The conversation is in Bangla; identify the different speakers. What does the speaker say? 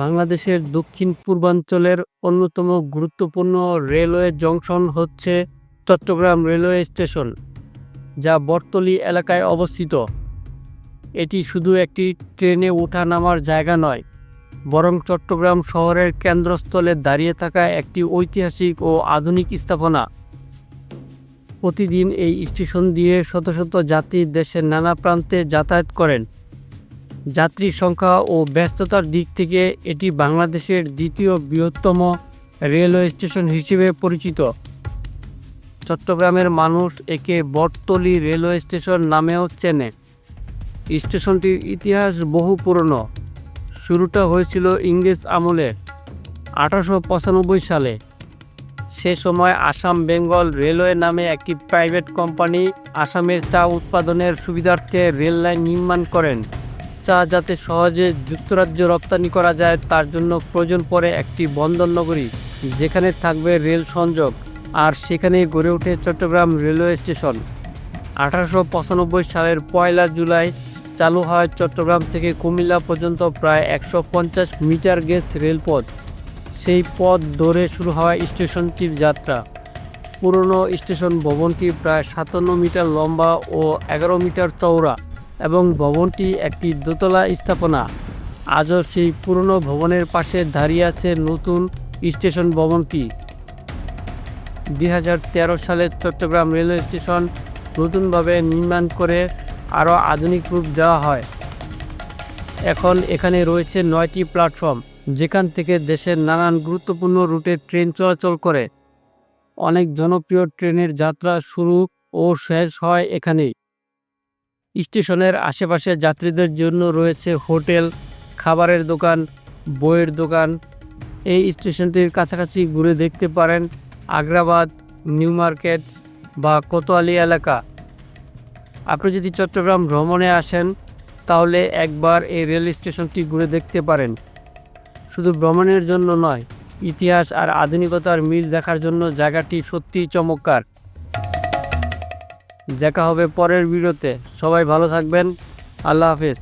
Speaker 1: বাংলাদেশের দক্ষিণ পূর্বাঞ্চলের অন্যতম গুরুত্বপূর্ণ রেলওয়ে জংশন হচ্ছে চট্টগ্রাম রেলওয়ে স্টেশন, যা বর্তলী এলাকায় অবস্থিত। এটি শুধু একটি ট্রেনে ওঠা নামার জায়গা নয়, বরং চট্টগ্রাম শহরের কেন্দ্রস্থলে দাঁড়িয়ে থাকা একটি ঐতিহাসিক ও আধুনিক স্থাপনা। প্রতিদিন এই স্টেশন দিয়ে শত শত যাত্রী দেশের নানা প্রান্তে যাতায়াত করেন। যাত্রী সংখ্যা ও ব্যস্ততার দিক থেকে এটি বাংলাদেশের দ্বিতীয় বৃহত্তম রেলওয়ে স্টেশন হিসেবে পরিচিত। চট্টগ্রামের মানুষ একে বটতলী রেলওয়ে স্টেশন নামেও চেনে। স্টেশনটির ইতিহাস বহু পুরনো। শুরুটা হয়েছিল ইংরেজ আমলে আঠারোশো পঁচানব্বই সালে। সে সময় আসাম বেঙ্গল রেলওয়ে নামে একটি প্রাইভেট কোম্পানি আসামের চা উৎপাদনের সুবিধার্থে রেল লাইন নির্মাণ করেন। চা যাতে সহজে যুক্তরাজ্য রপ্তানি করা যায়, তার জন্য প্রয়োজন পড়ে একটি বন্দর নগরী, যেখানে থাকবে রেল সংযোগ। আর সেখানেই গড়ে ওঠে চট্টগ্রাম রেলওয়ে স্টেশন। আঠারোশো পঁচানব্বই সালের পয়লা জুলাই চালু হয় চট্টগ্রাম থেকে কুমিল্লা পর্যন্ত প্রায় একশো পঞ্চাশ মিটার গেজ রেলপথ। সেই পথ ধরে শুরু হয় স্টেশনটির যাত্রা। পুরনো স্টেশন ভবনটি প্রায় সাতান্ন মিটার লম্বা ও এগারো মিটার চওড়া। এবং ভবনটি একটি দোতলা স্থাপনা। আজও সেই পুরনো ভবনের পাশে দাঁড়িয়ে আছে নতুন স্টেশন ভবনটি। দুই হাজার তেরো সালে চট্টগ্রাম রেলওয়ে স্টেশন নতুনভাবে নির্মাণ করে আরও আধুনিক রূপ দেওয়া হয়। এখন এখানে রয়েছে নয়টি প্ল্যাটফর্ম, যেখান থেকে দেশের নানান গুরুত্বপূর্ণ রুটে ট্রেন চলাচল করে। অনেক জনপ্রিয় ট্রেনের যাত্রা শুরু ও শেষ হয় এখানেই। স্টেশনের আশেপাশে যাত্রীদের জন্য রয়েছে হোটেল, খাবারের দোকান, বইয়ের দোকান। এই স্টেশনটির কাছাকাছি ঘুরে দেখতে পারেন আগ্রাবাদ, নিউ মার্কেট বা কোতোয়ালি এলাকা। আপনি যদি চট্টগ্রাম ভ্রমণে আসেন, তাহলে একবার এই রেল স্টেশনটি ঘুরে দেখতে পারেন। শুধু ভ্রমণের জন্য নয়, ইতিহাস আর আধুনিকতার মিল দেখার জন্য জায়গাটি সত্যিই চমৎকার। দেখা হবে পরের ভিডিওতে। সবাই ভালো থাকবেন। আল্লাহ হাফেজ।